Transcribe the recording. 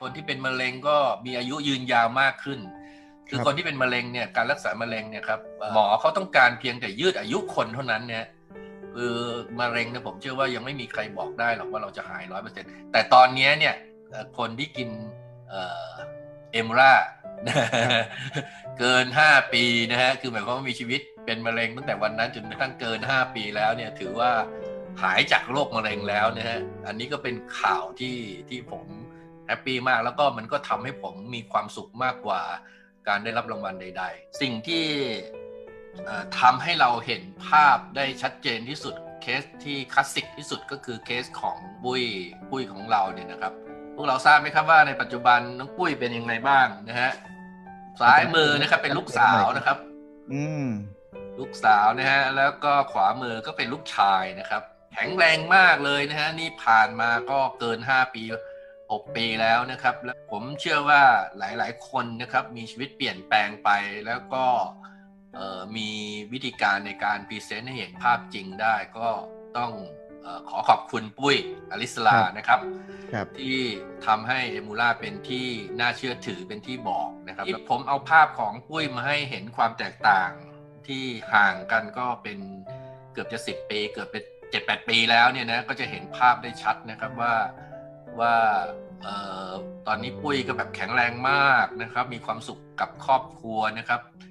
คนที่เป็นมะเร็งก็มีอายุยืนยาวมากขึ้น คือครับคนที่เป็นมะเร็งเนี่ยการรักษามะเร็งเนี่ยครับเอ่อหมอเขาต้องการเพียงแต่ยืดอายุคนเท่านั้นเนี่ยคือมะเร็งเนี่ยผมเชื่อว่ายังไม่มีใครบอกได้หรอกว่าเราจะหายร้อยเปอร์เซ็นแต่ตอนเนี้ยเนี่ยเอ่อคนที่กินเอ่อเอมราเกินห้าปีนะฮะคือหมายความว่ามีชีวิตเป็นมะเร็งตั้งแต่วันนั้นจนกระทั่งเกินห้าปีแล้วเนี่ยถือว่าหายจากโรคมะเร็งแล้วนะฮะอันนี้ก็เป็นข่าวที่ที่ผม แฮปปี้มากแล้วก็มันก็ทำให้ผมมีความสุขมากกว่าการได้รับรางวัลใด ๆ สิ่งที่เอ่อทำให้เราเห็นภาพได้ชัดเจนที่สุดเคสที่คลาสสิกที่สุดก็คือเคสของปุ้ยปุ้ยของเราเนี่ยนะครับ พวกเราทราบไหมครับว่าในปัจจุบันน้องปุ้ยเป็นยังไงบ้างนะฮะซ้ายมือนะครับเป็นลูกสาวนะครับ อืมลูกสาวนะฮะแล้วก็ขวามือก็เป็นลูกชายนะครับ แข็งแรงมากเลยนะฮะนี่ผ่านมาก็เกิน5ปี 6 ปีแล้วนะครับ แล้วผมเชื่อว่าหลาย ๆ คนนะครับมีชีวิตเปลี่ยนแปลงไปแล้วก็เอ่อมีวิธีการในการพรีเซนต์ให้เห็นภาพจริงได้ก็ต้องเออขอขอบคุณปุ้ยอลิสลาครับนะครับครับที่ทำให้เอมูล่าเป็นที่น่าเชื่อถือเป็นที่บอกนะครับที่ผมเอาภาพของปุ้ยมาให้เห็นความแตกต่างที่ห่างกันก็เป็นเกือบจะสิบปี เกือบเป็นเจ็ดแปดปีแล้วเนี่ยนะก็จะเห็นภาพได้ชัดนะครับว่า ว่าออตอนนี้ปุ้ยก็แบบแข็งแรงมากนะครับ มีความสุขกับครอบครัวนะครับ